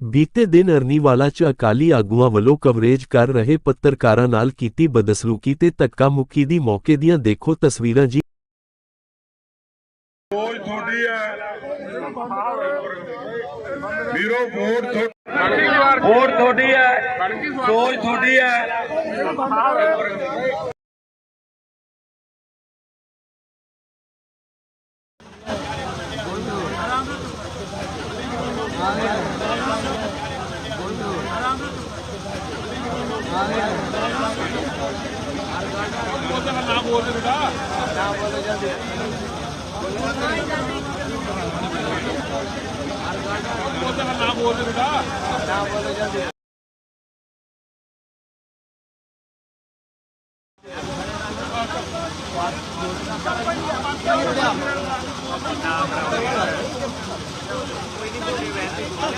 ਬੀਤੇ ਦਿਨ ਅਰਨੀਵਾਲਾ 'ਚ ਅਕਾਲੀ ਆਗੂਆਂ ਵੱਲੋਂ ਕਵਰੇਜ ਕਰ ਰਹੇ ਪੱਤਰਕਾਰਾਂ ਨਾਲ ਕੀਤੀ ਬਦਸਲੂਕੀ ਤੇ ਧੱਕਾ ਮੁੱਕੀ ਦੀ ਮੌਕੇ ਦੀਆਂ ਦੇਖੋ ਤਸਵੀਰਾਂ ਜੀ। ਵੋਟ ਤੁਹਾਡੀ ਹੈ। ਵੀਰੋ ਵੋਟ ਤੁਹਾਡੀ ਵੋਟ ਤੁਹਾਡੀ ਹੈ। ਸੋਚ ਤੁਹਾਡੀ ਹੈ। ना बोले बेटा ना बोले जल्दी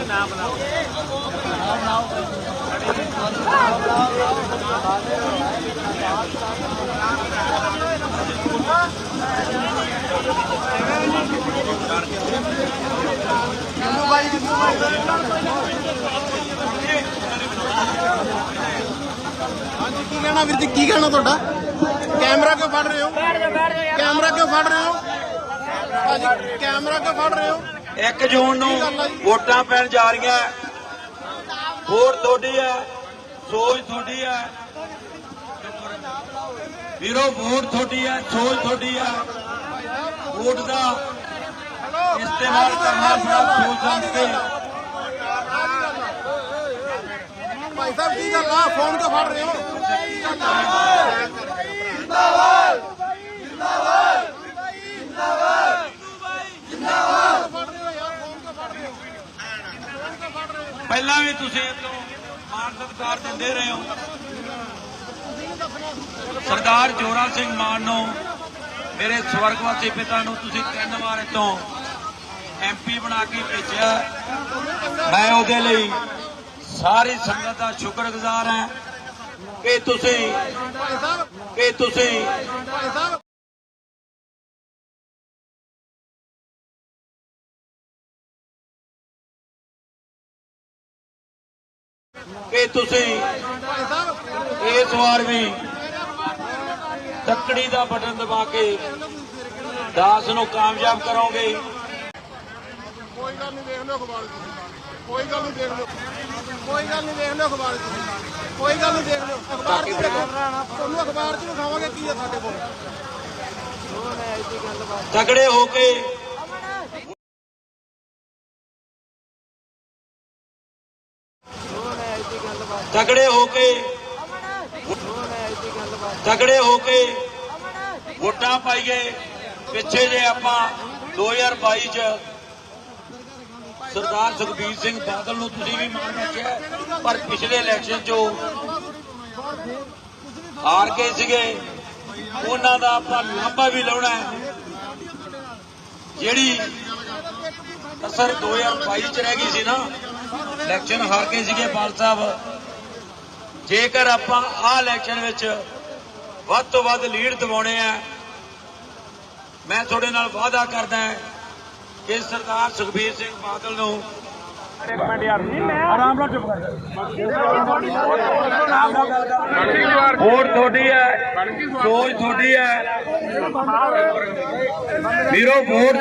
नाम बनाओ नाम बनाओ ਹਾਂਜੀ ਕੀ ਕਹਿਣਾ ਵੀਰ ਜੀ? ਕੀ ਕਹਿਣਾ ਤੁਹਾਡਾ? ਕੈਮਰਾ ਕਿਉਂ ਫੜ ਰਹੇ ਹੋ? ਕੈਮਰਾ ਕਿਉਂ ਫੜ ਰਹੇ ਹੋ? ਭਾਜੀ ਕੈਮਰਾ ਕਿਉਂ ਫੜ ਰਹੇ ਹੋ? 1 ਜੂਨ ਨੂੰ ਵੋਟਾਂ ਪੈਣ ਜਾ ਰਹੀਆਂ। ਵੋਟ ਤੁਹਾਡੀ ਹੈ ਸੋਚ ਤੁਹਾਡੀ ਹੈ ਵੀਰੋ ਵੋਟ ਤੁਹਾਡੀ ਹੈ ਸੋਚ ਤੁਹਾਡੀ ਹੈ ਵੋਟ ਦਾ ਇਸਤੇਮਾਲ ਕਰਨਾ ਬੜਾ ਸੋਚ ਸਮਝ ਕੇ ਭਾਈ ਸਾਹਿਬ ਕੀ ਗੱਲ ਆ ਫੋਨ ਕਿਉਂ ਫੜ ਰਹੇ ਹੋ ਪਹਿਲਾਂ ਵੀ ਤੁਸੀਂ ਇਹ ਮਾਨ ਸਤਿਕਾਰ ਦਿੰਦੇ ਰਹੇ ਹੋ। ਸਰਦਾਰ ਜੋਰਾ ਸਿੰਘ ਮਾਨ ਨੂੰ, ਮੇਰੇ ਸਵਰਗਵਾਸੀ ਪਿਤਾ ਨੂੰ ਤੁਸੀਂ ਤਿੰਨ ਵਾਰ ਇਤੋਂ ਐਮਪੀ ਬਣਾ ਕੇ ਭੇਜਿਆ। ਮੈਂ ਉਹਦੇ ਲਈ ਸਾਰੀ ਸੰਗਤ ਦਾ ਸ਼ੁਕਰਗੁਜ਼ਾਰ ਹਾਂ ਕਿ ਤੁਸੀਂ ਭਾਈ ਕਿ ਤੁਸੀਂ ਭਾਈ ਕਿ ਤੁਸੀਂ ਇਸ ਵਾਰ ਵੀ ਤੱਕੜੀ ਦਾ ਬਟਨ ਦਬਾ ਕੇ ਦਾਸ ਨੂੰ ਕਾਮਯਾਬ ਕਰੋਗੇ। ਕੋਈ ਗੱਲ ਨਹੀਂ, ਦੇਖ ਲਓ ਅਖਬਾਰ 'ਚ ਕੋਈ ਗੱਲ ਨਹੀਂ, ਦੇਖ ਲਿਓ। ਕੋਈ ਗੱਲ ਨਹੀਂ, ਦੇਖ ਲਿਓ ਅਖਬਾਰ ਕੋਈ ਗੱਲ ਨਹੀਂ, ਦੇਖ ਲਿਓ। ਅਖਬਾਰ 'ਚ ਤੁਹਾਨੂੰ ਅਖਬਾਰ 'ਚ ਵਿਖਾਵਾਂਗੇ ਕੀ ਹੈ ਸਾਡੇ ਕੋਲ। ਤਕੜੇ ਹੋ ਕੇ ਤਕੜੇ ਹੋ ਕੇ ਤਕੜੇ ਹੋ ਕੇ ਵੋਟਾਂ ਪਾਈਏ। ਪਿੱਛੇ ਜੇ ਆਪਾਂ 2022 ਚ ਸਰਦਾਰ ਸੁਖਬੀਰ ਸਿੰਘ ਬਾਦਲ ਨੂੰ ਤੁਸੀਂ ਵੀ ਮਾਣ ਰੱਖਿਆ ਪਰ ਪਿਛਲੇ ਇਲੈਕਸ਼ਨ 'ਚੋਂ ਹਾਰ ਗਏ ਸੀਗੇ। ਉਹਨਾਂ ਦਾ ਆਪਾਂ ਲਾਂਭਾ ਵੀ ਲਾਉਣਾ ਹੈ। ਜਿਹੜੀ ਅਸਰ 2022 ਚ ਰਹਿ ਗਈ ਸੀ ਨਾ ਇਲੈਕਸ਼ਨ ਹਾਰ ਗਏ ਸੀਗੇ ਬਾਲ ਸਾਹਿਬ। ਜੇਕਰ ਆਪਾਂ ਆਹ ਇਲੈਕਸ਼ਨ ਵਿੱਚ ਵੱਧ ਤੋਂ ਵੱਧ ਲੀਡ ਦਿਵਾਉਣੇ ਆ, ਮੈਂ ਤੁਹਾਡੇ ਨਾਲ ਵਾਅਦਾ ਕਰਦਾ ਹਾਂ ਕਿ ਸਰਦਾਰ ਸੁਖਬੀਰ ਸਿੰਘ ਬਾਦਲ ਨੂੰ ਵੋਟ ਤੁਹਾਡੀ ਹੈ ਸੋਚ ਤੁਹਾਡੀ ਹੈ। ਵੀਰੋ ਵੋਟ